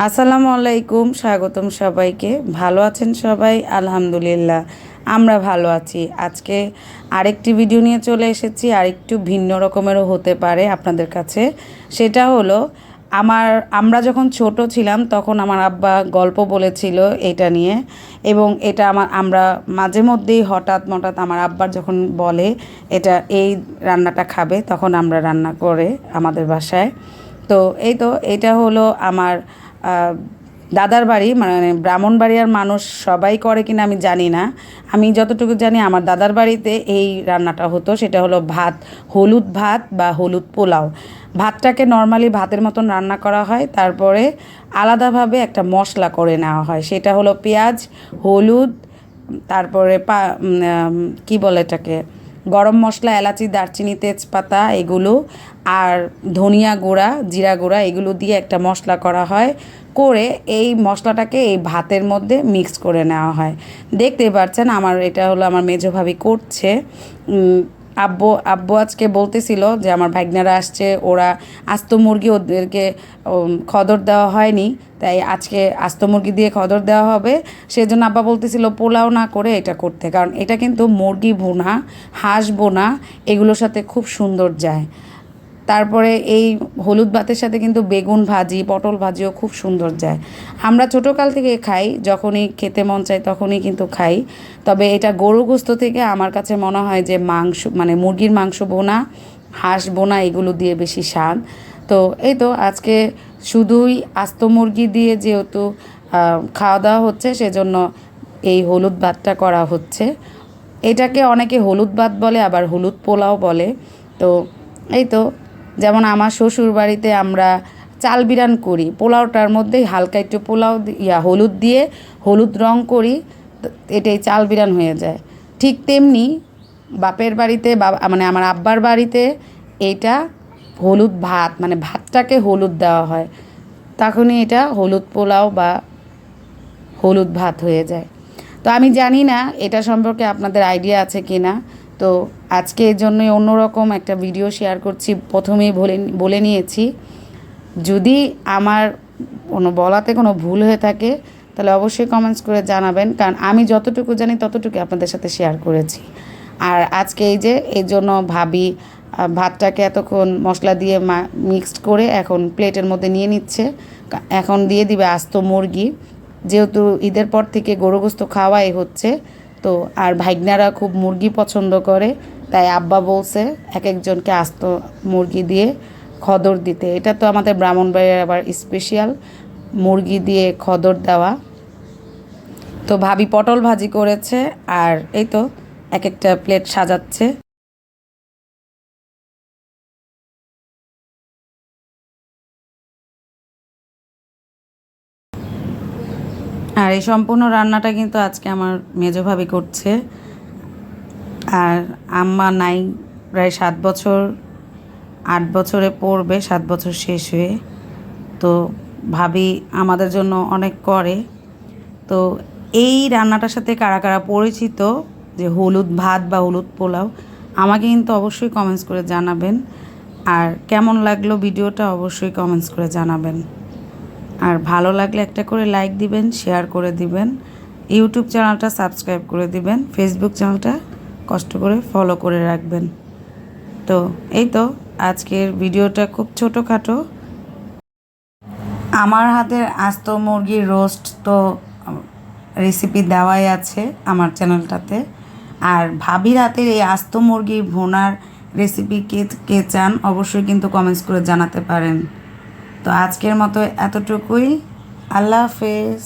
আসসালামু আলাইকুম, স্বাগতম সবাইকে। ভালো আছেন সবাই? আলহামদুলিল্লাহ, আমরা ভালো আছি। আজকে আরেকটি ভিডিও নিয়ে চলে এসেছি, আরেকটু ভিন্ন রকমেরও হতে পারে আপনাদের কাছে। সেটা হলো, আমার, আমরা যখন ছোট ছিলাম, তখন আমার আব্বা গল্প বলেছিল এটা নিয়ে। এবং এটা আমার, আমরা মাঝে মধ্যেই হঠাৎ মঠাৎ আমার আব্বার যখন বলে, এটা এই রান্নাটা খাবে, তখন আমরা রান্না করে আমাদের বাসায়। তো এই তো, এটা হলো আমার দাদার বাড়ি মানে ব্রাহ্মণবাড়িয়ার মানুষ সবাই করে কিনা আমি জানি না। আমি যতটুকু জানি আমার দাদার বাড়িতে এই রান্নাটা হতো, সেটা হলো ভাত, হলুদ ভাত বা হলুদ পোলাও। ভাতটাকে নর্মালি ভাতের মতন রান্না করা হয়, তারপরে আলাদাভাবে একটা মশলা করে নেওয়া হয়। সেটা হলো পেঁয়াজ, হলুদ, তারপরে পা কি বলে এটাকে? গরম মশলা, এলাচি, দারচিনি, তেজপাতা এগুলো আর ধনিয়া গুঁড়া, জিরা গুঁড়া এগুলো দিয়ে একটা মশলা করা হয়। করে এই মশলাটাকে এই ভাতের মধ্যে মিক্স করে নেওয়া হয়। দেখতে পাচ্ছেন আমার এটা হলো আমার মেজো ভাবি করছে। আব্বু আব্বু আজকে বলতেছিল যে আমার ভাগ্নারা আসছে, ওরা আস্ত মুরগি ওদেরকে খদর দেওয়া হয়নি, তাই আজকে আস্ত মুরগি দিয়ে খদর দেওয়া হবে। সেজন্য আব্বা বলতেছিল, পোলাও না করে এটা করতে। কারণ এটা কিন্তু মুরগি বোনা হাঁস বোনা, এগুলোর সাথে খুব সুন্দর যায়। তারপরে এই হলুদ ভাতের সাথে কিন্তু বেগুন ভাজি, পটল ভাজিও খুব সুন্দর যায়। আমরা ছোটোকাল থেকে খাই, যখনই খেতে মন চায় তখনই কিন্তু খাই। তবে এটা গরু গোস্ত থেকে আমার কাছে মনে হয় যে মাংস মানে মুরগির মাংস বোনা, হাঁস বোনা এগুলো দিয়ে বেশি স্বাদ। তো এই তো আজকে শুধুই আস্ত মুরগি দিয়ে যেহেতু খাওয়া দাওয়া হচ্ছে সেজন্য এই হলুদ ভাতটা করা হচ্ছে। এটাকে অনেকে হলুদ ভাত বলে, আবার হলুদ পোলাও বলে। তো এই তো যেমন আমার শ্বশুর বাড়িতে আমরা চাল বিরান করি, পোলাওটার মধ্যে হালকা একটু পোলাও ইয়া হলুদ দিয়ে হলুদ রং করি এটাই চাল বিরান হয়ে যায়। ঠিক তেমনি বাপের বাড়িতে বা মানে আমার আব্বার বাড়িতে এইটা হলুদ ভাত মানে ভাতটাকে হলুদ দেওয়া হয়। তখনই এটা হলুদ পোলাও বা হলুদ ভাত হয়ে যায়। তো আমি জানি না এটা সম্পর্কে আপনাদের আইডিয়া আছে কি না তো আজকে এর জন্যই অন্যরকম একটা ভিডিও শেয়ার করছি। প্রথমেই বলে বলে নিয়েছি, যদি আমার কোনো বলাতে কোনো ভুল হয়ে থাকে, তাহলে অবশ্যই কমেন্টস করে জানাবেন। কারণ আমি যতটুকু জানি ততটুকু আপনাদের সাথে শেয়ার করেছি। আর আজকে এই যে এই জন্য ভাবি ভাতটাকে এতক্ষণ মশলা দিয়ে মিক্সড করে এখন প্লেটের মধ্যে নিয়ে নিচ্ছে। এখন দিয়ে দিবে আস্ত মুরগি। যেহেতু ঈদের পর থেকে গরুগোস্ত খাওয়াই হচ্ছে, তো আর ভাইগনারা খুব মুরগি পছন্দ করে। তাই আব্বা বলছে, এক একজনকে আস্ত মুরগি দিয়ে খদর দিতে। এটা তো আমাদের ব্রাহ্মণবাড়ির আবার স্পেশাল মুরগি দিয়ে খদর দেওয়া। তো ভাবি পটল ভাজি করেছে আর এই তো এক একটা প্লেট সাজাচ্ছে। আর এই সম্পূর্ণ রান্নাটা কিন্তু আজকে আমার মেজো ভাবি করছে। আর আম্মা নাই প্রায় সাত বছর, আট বছরে পড়বে, সাত বছর শেষ হয়ে। তো ভাবি আমাদের জন্য অনেক করে। তো এই রান্নাটার সাথে কারা কারা পরিচিত, যে হলুদ ভাত বা হলুদ পোলাও, আমাকে কিন্তু অবশ্যই কমেন্টস করে জানাবেন। আর কেমন লাগল ভিডিওটা অবশ্যই কমেন্টস করে জানাবেন। আর ভালো লাগলে একটা করে লাইক দিবেন শেয়ার করে দিবেন। ইউটিউব চ্যানেলটা সাবস্ক্রাইব করে দিবেন ফেসবুক চ্যানেলটা কষ্ট করে ফলো করে রাখবেন। তো এই তো আজকের ভিডিওটা খুব ছোটোখাটো। আমার হাতের আস্ত মুরগির রোস্ট তো রেসিপি দেওয়াই আছে আমার চ্যানেলটাতে আর ভাবির হাতের এই আস্ত মুরগি ভোনার রেসিপি কে কে চান অবশ্যই কিন্তু কমেন্টস করে জানাতে পারেন। তো আজকের মতো এতটুকুই। আল্লাহ হাফেজ।